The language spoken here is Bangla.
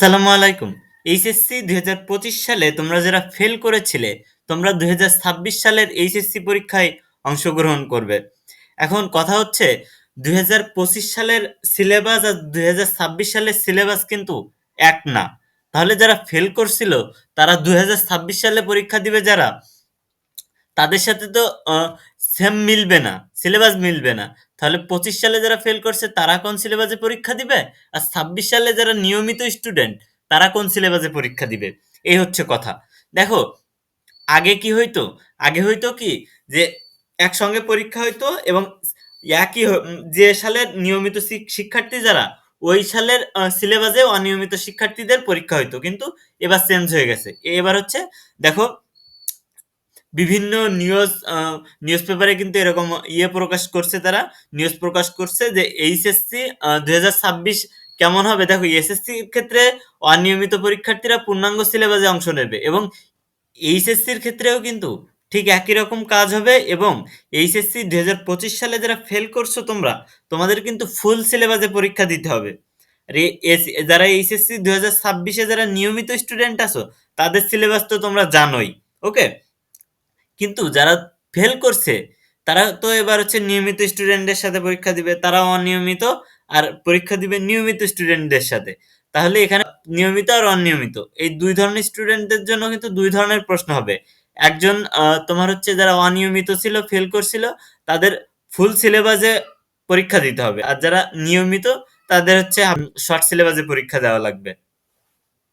আসসালামু আলাইকুম। এইচএসসি ২০২৫ সালে তোমরা যারা ফেল করেছিলে, তোমরা ২০২৬ সালের এইচএসসি পরীক্ষায় অংশগ্রহণ করবে। এখন কথা হচ্ছে ২০২৫ সালের সিলেবাস আর ২০২৬ সালের সিলেবাস কিন্তু এক না। তাহলে যারা ফেল করছিল তারা ২০২৬ সালে পরীক্ষা দিবে যারা, তাদের সাথে তো সেম মিলবে না, সিলেবাস মিলবে না। তাহলে ২৫ সালে যারা ফেল করছে তারা কোন সিলেবাসে পরীক্ষা দিবে? আর ২৬ সালে যারা নিয়মিত স্টুডেন্ট তারা কোন সিলেবাসে পরীক্ষা দিবে? এই হচ্ছে কথা। দেখো, আগে কি হইতো? আগে হইতো কি যে একসঙ্গে পরীক্ষা হইতো এবং একই যে সালের নিয়মিত শিক্ষার্থী যারা ওই সালের সিলেবাসে অনিয়মিত শিক্ষার্থীদের পরীক্ষা হইতো। কিন্তু এবার চেঞ্জ হয়ে গেছে। এবার হচ্ছে দেখো বিভিন্ন নিউজ নিউজ পেপারে কিন্তু এরকম ইয়ে প্রকাশ করছে তারা, নিউজ প্রকাশ করছে যে এইচএসসি ২০২৬ কেমন হবে? দেখো এসএসসির ক্ষেত্রে অনিয়মিত পরীক্ষার্থীরা পূর্ণাঙ্গ সিলেবাসে অংশ নেবে এবং এইচএসসির ক্ষেত্রেও কিন্তু ঠিক একই রকম কাজ হবে এবং এইচএসসি ২০২৫ সালে যারা ফেল করছ তোমরা, তোমাদের কিন্তু ফুল সিলেবাসে পরীক্ষা দিতে হবে। যারা এইচএসসি ২০২৬ এ যারা নিয়মিত স্টুডেন্ট আছো, তাদের সিলেবাস তো তোমরা জানোই। ওকে? কিন্তু যারা ফেল করছে, তারা তো এবার হচ্ছে নিয়মিত স্টুডেন্টদের সাথে পরীক্ষা দিবে। তারা অনিয়মিত আর পরীক্ষা দিবে নিয়মিত স্টুডেন্টদের সাথে। তাহলে এখানে নিয়মিত আর অনিয়মিত এই দুই ধরনের স্টুডেন্টদের জন্য কিন্তু দুই ধরনের প্রশ্ন হবে। একজন তোমার হচ্ছে যারা অনিয়মিত ছিল, ফেল করছিল, তাদের ফুল সিলেবাসে পরীক্ষা দিতে হবে। আর যারা নিয়মিত তাদের হচ্ছে শর্ট সিলেবাসে পরীক্ষা দেওয়া লাগবে।